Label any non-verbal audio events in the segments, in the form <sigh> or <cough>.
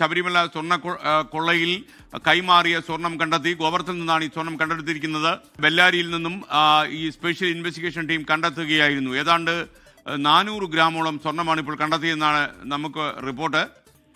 ശബരിമല സ്വർണ കൊള്ളയിൽ കൈമാറിയ സ്വർണം കണ്ടെത്തി ഗോവർത്തിൽ നിന്നാണ് ഈ സ്വർണം കണ്ടെടുത്തിരിക്കുന്നത്. ബെല്ലാരിയിൽ നിന്നും ഈ സ്പെഷ്യൽ ഇൻവെസ്റ്റിഗേഷൻ ടീം കണ്ടെത്തുകയായിരുന്നു. ഏതാണ്ട് നാനൂറ് ഗ്രാമോളം സ്വർണമാണ് ഇപ്പോൾ കണ്ടെത്തിയെന്നാണ് നമുക്ക് റിപ്പോർട്ട്.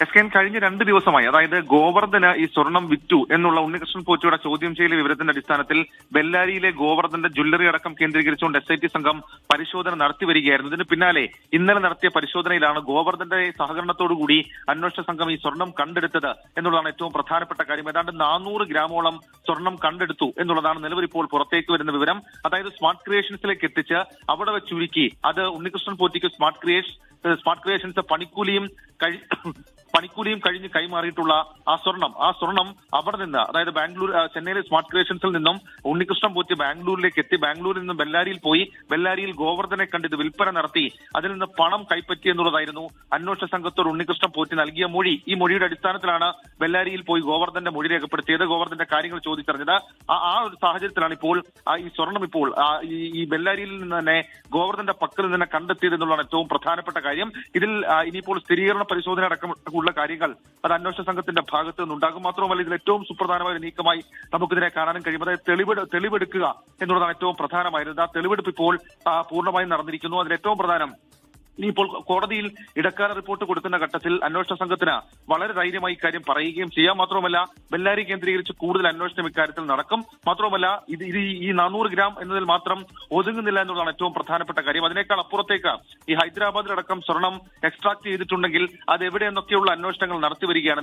എസ് കെ എൻ കഴിഞ്ഞ രണ്ട് ദിവസമായി അതായത് ഗോവർദ്ധന് ഈ സ്വർണം വിറ്റു എന്നുള്ള ഉണ്ണികൃഷ്ണൻ പോറ്റിയുടെ ചോദ്യം ചെയ്യൽ വിവരത്തിന്റെ അടിസ്ഥാനത്തിൽ ബെല്ലാരിയിലെ ഗോവർദ്ധന്റെ ജ്വല്ലറി അടക്കം കേന്ദ്രീകരിച്ചുകൊണ്ട് എസ് ഐ ടി സംഘം പരിശോധന നടത്തി വരികയായിരുന്നു. ഇതിന് പിന്നാലെ ഇന്നലെ നടത്തിയ പരിശോധനയിലാണ് ഗോവർദ്ധന്റെ സഹകരണത്തോടുകൂടി അന്വേഷണ സംഘം ഈ സ്വർണം കണ്ടെടുത്തത് എന്നുള്ളതാണ് ഏറ്റവും പ്രധാനപ്പെട്ട കാര്യം. ഏതാണ്ട് നാനൂറ് ഗ്രാമോളം സ്വർണം കണ്ടെടുത്തു എന്നുള്ളതാണ് നിലവിൽ ഇപ്പോൾ പുറത്തേക്ക് വരുന്ന വിവരം. അതായത് സ്മാർട്ട് ക്രിയേഷൻസിലേക്ക് എത്തിച്ച് അവിടെ വെച്ച് ഉരുക്കി അത് ഉണ്ണികൃഷ്ണൻ പോറ്റിക്ക് സ്മാർട്ട് ക്രിയേഷൻ സ്മാർട്ട് ക്രിയേഷൻസ് പണിക്കൂലിയും കഴി <coughs> പണിക്കൂലിയും കഴിഞ്ഞ് കൈമാറിയിട്ടുള്ള ആ സ്വർണം. ആ സ്വർണം അവിടെ നിന്ന് അതായത് ബാംഗ്ലൂർ ചെന്നൈയിലെ സ്മാർട്ട് ക്രിയേഷൻസിൽ നിന്നും ഉണ്ണികൃഷ്ണൻ പോറ്റി ബാംഗ്ലൂരിലേക്ക് എത്തി. ബാംഗ്ലൂരിൽ നിന്നും ബെല്ലാരിയിൽ പോയി. ബെല്ലാരിയിൽ ഗോവർദ്ധനെ കണ്ടിത് വിൽപ്പന നടത്തി. അതിൽ നിന്ന് പണം കൈപ്പറ്റി എന്നുള്ളതായിരുന്നു അന്വേഷണ സംഘത്തോട് ഉണ്ണികൃഷ്ണൻ പോറ്റി നൽകിയ മൊഴി. ഈ മൊഴിയുടെ അടിസ്ഥാനത്തിലാണ് ബെല്ലാരിയിൽ പോയി ഗോവർദ്ധന്റെ മൊഴി രേഖപ്പെടുത്തിയത്. ഗോവർദ്ധന്റെ കാര്യങ്ങൾ ചോദിച്ചറിഞ്ഞത്. ആ ഒരു സാഹചര്യത്തിലാണ് ഇപ്പോൾ ഈ സ്വർണം ഇപ്പോൾ ഈ ബെല്ലാരിയിൽ നിന്ന് തന്നെ ഗോവർദ്ധന്റെ പക്കൽ നിന്ന് തന്നെ കണ്ടെത്തിയത് എന്നുള്ളതാണ് ഏറ്റവും പ്രധാനപ്പെട്ട കാര്യം. ഇതിൽ ഇനിയിപ്പോൾ സ്ഥിരീകരണ പരിശോധന അടക്കമുള്ള കാര്യങ്ങൾ അത് അന്വേഷണ സംഘത്തിന്റെ ഭാഗത്ത് നിന്നുണ്ടാകും. മാത്രമല്ല ഇതിൽ ഏറ്റവും സുപ്രധാനമായ ഒരു നീക്കമായി നമുക്കിതിനെ കാണാനും കഴിയും. അതായത് തെളിവെടു തെളിവെടുക്കുക എന്നുള്ളതാണ് ഏറ്റവും പ്രധാനമായിരുന്നത്. ആ തെളിവെടുപ്പ് ഇപ്പോൾ പൂർണമായും നടന്നിരിക്കുന്നു. അതിൽ ഏറ്റവും പ്രധാനം ഇനിയിപ്പോൾ കോടതിയിൽ ഇടക്കാല റിപ്പോർട്ട് കൊടുക്കുന്ന ഘട്ടത്തിൽ അന്വേഷണ സംഘത്തിന് വളരെ ധൈര്യമായി ഇക്കാര്യം പറയുകയും ചെയ്യാം. മാത്രമല്ല ബെല്ലാരി കേന്ദ്രീകരിച്ച് കൂടുതൽ അന്വേഷണം ഇക്കാര്യത്തിൽ നടക്കും. മാത്രമല്ല ഇത് ഇത് ഈ നാനൂറ് ഗ്രാം എന്നതിൽ മാത്രം ഒതുങ്ങുന്നില്ല എന്നുള്ളതാണ് ഏറ്റവും പ്രധാനപ്പെട്ട കാര്യം. അതിനേക്കാൾ അപ്പുറത്തേക്ക് ഈ ഹൈദരാബാദിലടക്കം സ്വർണം എക്സ്ട്രാക്ട് ചെയ്തിട്ടുണ്ടെങ്കിൽ അത് എവിടെ എവിടെയെന്നൊക്കെയുള്ള അന്വേഷണങ്ങൾ നടത്തി വരികയാണ്.